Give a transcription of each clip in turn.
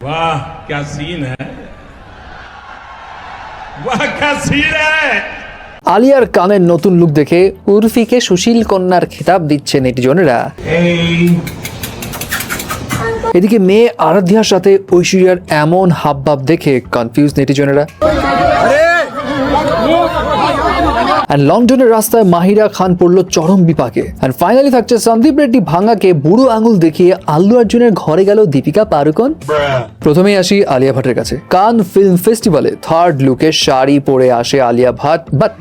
वाह क्या सीन है वाह क्या सीन है আলিয়ার কানের নতুন লুক দেখে উর্ফিকে সুশীল কন্যার খেতাব দিচ্ছে নেটিজনেরা Hey. এদিকে মেয়ে আরাধ্যার সাথে ঐশ্বরিয়ার এমন হাবভাব দেখে কনফিউজ নেটিজনেরা আর লন্ডনের রাস্তায় মাহিরা খান পড়ল চরম বিপাকে। আর ফাইনালি থাকছে সন্দীপ রেড্ডি ভাঙ্গাকে বুড়ো আঙুল দেখিয়ে আল্লু অর্জুনের ঘরে গেল দীপিকা পারুকন প্রথমেই আসি আলিয়া ভাটের কাছে। কান ফিল্ম ফেস্টিভ্যালে থার্ড লুকে শাড়ি পরে আসে আলিয়া ভাট বাট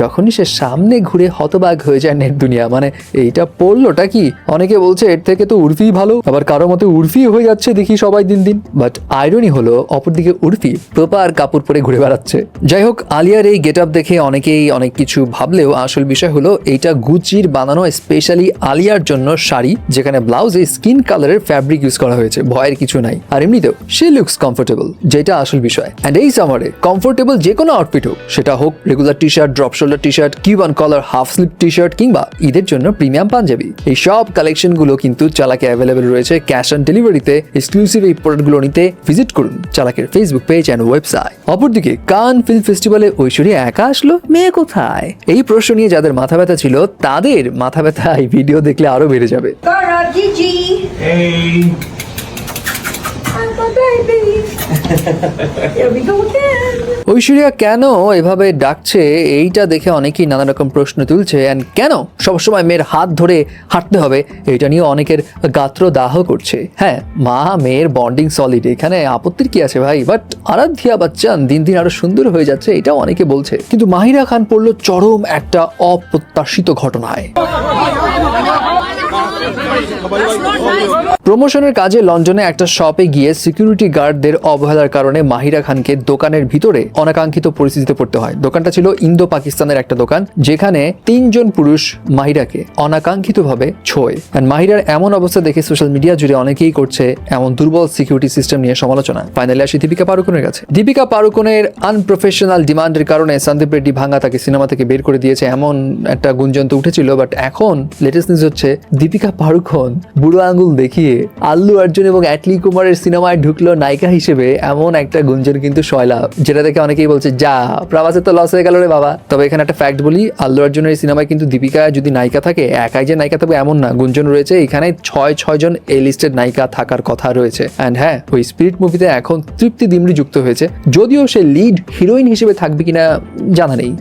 যখনই সে সামনে ঘুরে হতবাগ হয়ে যায় নেট দুনিয়া মানে এইটা পড়লোটা কি? অনেকে বলছে এর থেকে তো উর্ফি ভালো, আবার কারও মতে উর্ফি হয়ে যাচ্ছে দেখি সবাই দিন দিন। বাট আইরনি হলো, অপরদিকে উর্ফি প্রপার কাপড় পরে ঘুরে বেড়াচ্ছে। যাই হোক আলিয়ার এই গেট আপ দেখে অনেকেই অনেক কিছু ভাবলেও আসল বিষয় হলো, এইটা গুচির বানানো স্পেশালি আলিয়ার জন্য শাড়ি, যেখানে ব্লাউজে স্কিন কালারের ফ্যাব্রিক ইউজ করা হয়েছে, ভয়ের কিছু নাই। আর এমনিতেও, সে লুকস কমফোর্টেবল যেটা আসল বিষয়। অ্যান্ড এই সামারে কমফোর্টেবল যে কোনো আউটফিট হোক, সেটা হোক regular T shirt drop shoulder T shirt Cuban collar half sleeve T shirt কিংবা ঈদের জন্য প্রিমিয়াম পাঞ্জাবি। এই সব কালেকশনগুলো কিন্তু চালাকে অ্যাভেলেবেল রয়েছে ক্যাশ অন ডেলিভারিতে এক্সক্লুসিভ এই প্রোডাক্টগুলো নিতে ভিজিট করুন চালাকের ফেসবুক পেজ অ্যান্ড ওয়েবসাইট অপরদিকে কান ফিল্ম ফেস্টিভ্যালে ঐশ্বরিয়া একা আসলো মেয়ে কোথায়? এই প্রশ্ন নিয়ে যাদের মাথা ব্যথা ছিল তাদের মাথা ব্যথা এই ভিডিও দেখলে আরও বেড়ে যাবে। Hey. I'm baby. ঐশ্বরিয়া, কেন এভাবে ডাকছে? এইটা দেখে অনেকেই নানা রকম প্রশ্ন তুলছে। অ্যান্ড কেন? সবসময় মেয়ের হাত ধরে হাঁটতে হবে। এটা নিয়ে অনেকের গাত্র দাহ করছে। হ্যাঁ মা, মেয়ের বন্ডিং সলিড এখানে আপত্তির কি আছে ভাই? বাট আরাধ্যা বাচ্চান, দিন দিন আরও সুন্দর হয়ে যাচ্ছে, এটাও অনেকে বলছে। কিন্তু মাহিরা খান পড়ল চরম একটা অপ্রত্যাশিত ঘটনায়। প্রমোশনের কাজে লন্ডনে একটা শপে গিয়ে সিকিউরিটি গার্ডদের অবহেলার কারণে মাহিরা খানকে দোকানের ভিতরে অনাকাঙ্ক্ষিত পরিস্থিতিতে পড়তে হয়। দোকানটা ছিল ইন্দো পাকিস্তানের একটা দোকান, যেখানে তিনজন পুরুষ মাহিরাকে অনাকাঙ্ক্ষিতভাবে ছোয়। And মাহিরার এমন অবস্থা দেখে সোশ্যাল মিডিয়া জুড়ে অনেকেই করছে এমন দুর্বল সিকিউরিটি সিস্টেম নিয়ে সমালোচনা। ফাইনালি আসি দীপিকা পারুকনের কাছে। দীপিকা পারুকনের আনপ্রফেশনাল ডিমান্ডের কারণে সন্দীপ রেড্ডি ভাঙ্গা তাকে সিনেমা থেকে বের করে দিয়েছে, এমন একটা গুঞ্জন তো উঠেছিল বাট এখন লেটেস্ট নিউজ হচ্ছে দীপিকা পারুকন বুড়ো আঙ্গুল দেখিয়ে আল্লু অর্জুন এবং অ্যাটলি কুমারের সিনেমায় ঢুকলো নায়িকা হিসেবে এমন একটা গুঞ্জন কিন্তু সয়লাভ যেটা দেখে অনেকেই বলছে, যা, প্রবাসে তো লস হয়ে গেল রে বাবা। তবে এখানে একটা ফ্যাক্ট বলি, আল্লু অর্জুনের এই সিনেমায় কিন্তু দীপিকা যদি নায়িকা থাকে, একাই যে নায়িকা থাকবে এমন না। গুঞ্জন রয়েছে, এখানে ছয় ছয় জন এ লিস্টেড নায়িকা থাকার কথা রয়েছে। অ্যান্ড হ্যাঁ ওই স্পিরিট মুভিতে এখন তৃপ্তি দিমরি যুক্ত হয়েছে, যদিও সে লিড হিরোইন হিসেবে থাকবে কিনা জানা নেই।